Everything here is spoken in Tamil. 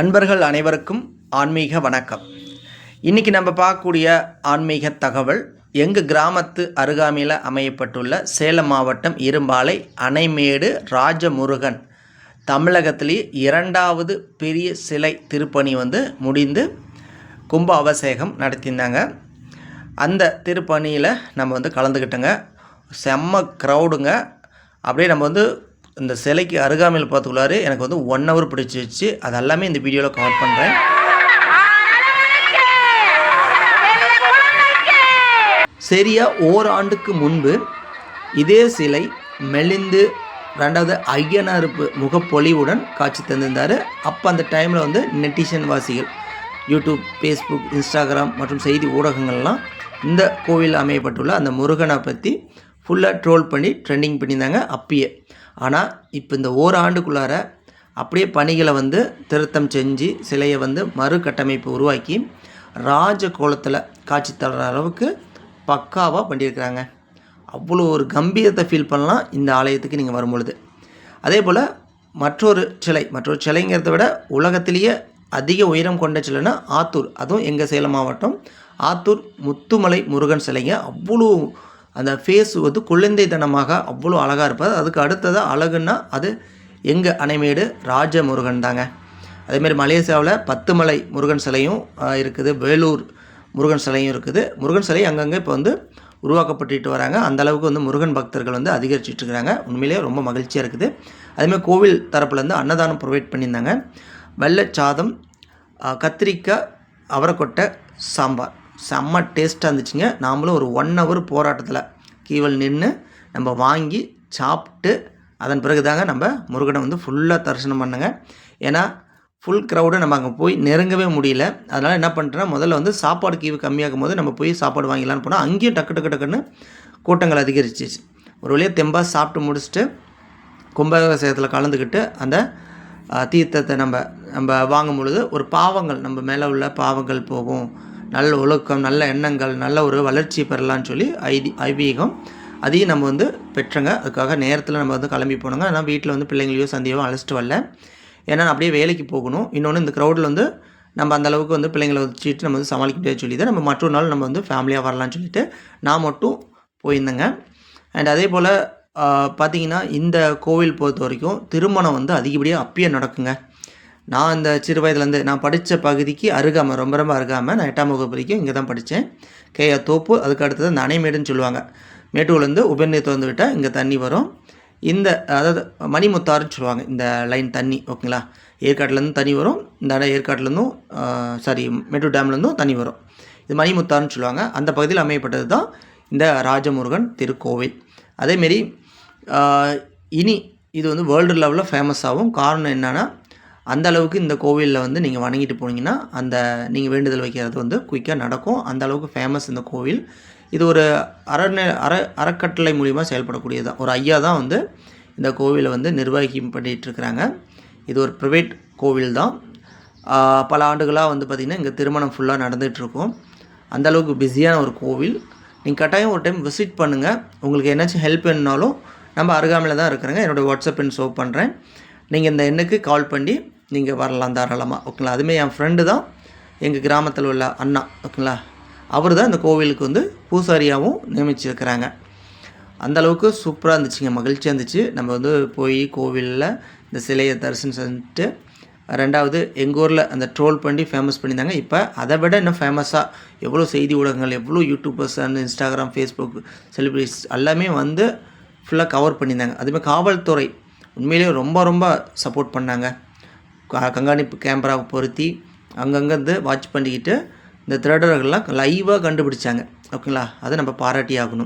அன்பர்கள் அனைவருக்கும் ஆன்மீக வணக்கம். இன்றைக்கி நம்ம பார்க்கக்கூடிய ஆன்மீக தகவல் எங்கள் கிராமத்து அருகாமையில் அமையப்பட்டுள்ள சேலம் மாவட்டம் இரும்பாலை அணைமேடு ராஜமுருகன் தமிழகத்திலேயே இரண்டாவது பெரிய சிலை திருப்பணி வந்து முடிந்து கும்ப அபிஷேகம் நடத்தியிருந்தாங்க. அந்த திருப்பணியில் நம்ம வந்து கலந்துக்கிட்டோங்க. செம்ம க்ரௌடுங்க அப்படியே நம்ம வந்து இந்த சிலைக்கு அருகாமையில் பார்த்துக்குள்ளாரு. எனக்கு வந்து ஒன் ஹவர் பிடிச்சிருச்சு. அது எல்லாமே இந்த வீடியோவில் கவர் பண்ணுறேன் சரியா ஓராண்டுக்கு முன்பு இதே சிலை மெலிந்து ரெண்டாவது ஐயனாருப்பு முகப்பொலிவுடன் காட்சி தந்திருந்தார். அப்போ அந்த டைமில் வந்து நெட்டிஷன் வாசிகள் யூடியூப் ஃபேஸ்புக் இன்ஸ்டாகிராம் மற்றும் செய்தி ஊடகங்கள்லாம் இந்த கோவில் அமையப்பட்டுள்ள அந்த முருகனை பற்றி ஃபுல்லாக ட்ரோல் பண்ணி ட்ரெண்டிங் பண்ணியிருந்தாங்க. அப்பயே ஆனால் இப்போ இந்த ஓராண்டுக்குள்ளார அப்படியே பணிகளை வந்து திருத்தம் செஞ்சு சிலையை வந்து மறுகட்டமைப்பு உருவாக்கி ராஜ கோலத்தில் காட்சி தர அளவுக்கு பக்காவாக பண்ணியிருக்கிறாங்க. அவ்வளோ ஒரு கம்பீரத்தை ஃபீல் பண்ணலாம் இந்த ஆலயத்துக்கு நீங்கள் வரும்பொழுது. அதே போல் மற்றொரு சிலை மற்றொரு சிலைங்கிறத விட உலகத்திலேயே அதிக உயரம் கொண்ட சிலைன்னா ஆத்தூர். அதுவும் எங்கள் சேலம் மாவட்டம். ஆத்தூர் முத்துமலை முருகன் சிலைங்க. அவ்வளோ அந்த ஃபேஸ் வந்து குழந்தைத்தனமாக அவ்வளோ அழகாக இருப்பார். அதுக்கு அடுத்ததாக அழகுன்னா அது எங்கள் அணைமேடு ராஜ முருகன் தாங்க அதேமாதிரி மலேசியாவில் பத்துமலை முருகன் சிலையும் இருக்குது. வேலூர் முருகன் சிலையும் இருக்குது. முருகன் சிலை அங்கங்கே இப்போ வந்து உருவாக்கப்பட்டுட்டு வராங்க. அந்த அளவுக்கு வந்து முருகன் பக்தர்கள் வந்து அதிகரிச்சுட்டு இருக்கிறாங்க. உண்மையிலேயே ரொம்ப மகிழ்ச்சியாக இருக்குது. அதேமாதிரி கோவில் தரப்புலேருந்து அன்னதானம் ப்ரொவைட் பண்ணியிருந்தாங்க. வெள்ளச்சாதம் கத்திரிக்காய் அவரைக்கொட்டை சாம்பார். செம்ம டேஸ்ட்டாக இருந்துச்சுங்க. நாமளும் ஒரு ஒன் ஹவர் போராட்டத்தில் கீவல் நின்று நம்ம வாங்கி சாப்பிட்டு அதன் பிறகு தாங்க நம்ம முருகனை வந்து ஃபுல்லாக தரிசனம் பண்ணுங்க. ஏன்னா ஃபுல் க்ரௌடை நம்ம அங்கே போய் நெருங்கவே முடியல. அதனால் என்ன பண்ணுறேன்னா முதல்ல வந்து சாப்பாடு கீவு கம்மியாகும் போது நம்ம போய் சாப்பாடு வாங்கிக்கலான்னு போனால் அங்கேயும் டக்கு டக்கு டக்குன்னு கூட்டங்கள் அதிகரிச்சிச்சு. ஒரு வழியாக தெம்பாக சாப்பிட்டு முடிச்சுட்டு கும்பாபிஷேகத்தில் கலந்துக்கிட்டு அந்த தீர்த்தத்தை நம்ம நம்ம வாங்கும் பொழுது ஒரு பாவங்கள் நம்ம மேலே உள்ள பாவங்கள் போகும். நல்ல ஒழுக்கம் நல்ல எண்ணங்கள் நல்ல ஒரு வளர்ச்சி பெறலான்னு சொல்லி ஐதி ஐதீகம். அதையும் நம்ம வந்து பெற்றங்க. அதுக்காக நேரத்தில் நம்ம வந்து கிளம்பி போனோங்க ஆனால் வீட்டில் வந்து பிள்ளைங்களையோ சந்தையோ அழைச்சிட்டு வரல. ஏன்னா அப்படியே வேலைக்கு போகணும். இன்னொன்று இந்த க்ரௌடில் வந்து நம்ம அந்தளவுக்கு வந்து பிள்ளைங்களை வச்சுட்டு நம்ம வந்து சமாளிக்க முடியாது சொல்லி தான் நம்ம மற்றொரு நாள் நம்ம வந்து ஃபேமிலியாக வரலான்னு சொல்லிட்டு நான் மட்டும் போயிருந்தேங்க. அண்ட் அதே போல் பார்த்தீங்கன்னா இந்த கோவில் பொறுத்த வரைக்கும் திருமணம் வந்து அதிகப்படியாக அப்பயே நடக்குங்க. நான் அந்த சிறு வயதுலேருந்து நான் படித்த பகுதிக்கு அருகாமல் ரொம்ப ரொம்ப அருகாமல் நான் எட்டாம் வகுப்பு வரைக்கும் இங்கே தான் படித்தேன் கேயா தோப்பு அதுக்கு அடுத்தது இந்த அணைமேடுன்னு சொல்லுவாங்க. மேட்டூர்லேருந்து உபநீர் திறந்து விட்டால் இங்கே தண்ணி வரும். இந்த அதாவது மணிமுத்தாறுன்னு சொல்லுவாங்க இந்த லைன் தண்ணி ஓகேங்களா? ஏற்காட்டிலேருந்து தண்ணி வரும் இந்த இடம் ஏற்காட்டிலேருந்தும் சாரி மேட்டூர் டேம்லேருந்தும் தண்ணி வரும். இது மணிமுத்தாறுன்னு சொல்லுவாங்க. அந்த பகுதியில் அமையப்பட்டது தான் இந்த ராஜமுருகன் திருக்கோவில். அதேமாரி இனி இது வந்து வேர்ல்டு லெவலில் ஃபேமஸ் ஆகும். காரணம் என்னென்னா அந்த அளவுக்கு இந்த கோவிலில் வந்து நீங்கள் வணங்கிட்டு போனீங்கன்னா அந்த நீங்கள் வேண்டுதல் வைக்கிறது வந்து குயிக்காக நடக்கும். அந்த அளவுக்கு ஃபேமஸ் இந்த கோவில். இது ஒரு அறநே அற அறக்கட்டளை மூலிமா செயல்படக்கூடியது. தான் ஒரு ஐயா தான் வந்து இந்த கோவிலை வந்து நிர்வகிக்கும் பண்ணிகிட்ருக்குறாங்க இது ஒரு ப்ரைவேட் கோவில் தான். பல ஆண்டுகளாக வந்து பார்த்திங்கன்னா இங்கே திருமணம் ஃபுல்லாக நடந்துகிட்ருக்கும் அந்தளவுக்கு பிஸியான ஒரு கோவில். நீங்கள் கட்டாயம் ஒரு டைம் விசிட் பண்ணுங்கள் உங்களுக்கு என்னாச்சும் ஹெல்ப் வேணுனாலும் நம்ம அருகாமையில் தான் இருக்கிறேங்க. என்னோடய வாட்ஸ்அப் எண் ஷோ பண்ணுறேன் நீங்கள் இந்த எண்ணுக்கு கால் பண்ணி நீங்கள் வரலாம் தாராளமாக ஓகேங்களா? அதுமாரி என் ஃப்ரெண்டு தான் எங்கள் கிராமத்தில் உள்ள அண்ணா ஓகேங்களா? அவர் தான் இந்த கோவிலுக்கு வந்து பூசாரியாகவும் நியமிச்சிருக்கிறாங்க. அந்தளவுக்கு சூப்பராக இருந்துச்சுங்க மகிழ்ச்சியாக இருந்துச்சு. நம்ம வந்து போய் கோவிலில் இந்த சிலையை தரிசனம் செஞ்சுட்டு ரெண்டாவது எங்கள் ஊரில் அந்த ட்ரோல் பண்ணி ஃபேமஸ் பண்ணியிருந்தாங்க. இப்போ அதை விட இன்னும் ஃபேமஸாக எவ்வளோ செய்தி ஊடகங்கள் எவ்வளோ YouTubers and Instagram Facebook celebrities எல்லாமே வந்து ஃபுல்லாக கவர் பண்ணியிருந்தாங்க. அதுமாதிரி காவல்துறை உண்மையிலேயே ரொம்ப ரொம்ப சப்போர்ட் பண்ணாங்க. கண்காணிப்பு கேமராவை பொருத்தி அங்கங்கே வந்து வாட்ச் பண்ணிக்கிட்டு இந்த திருடர்கள்லாம் லைவாக கண்டுபிடிச்சாங்க. ஓகேங்களா அதை நம்ம பாராட்டி ஆகணும்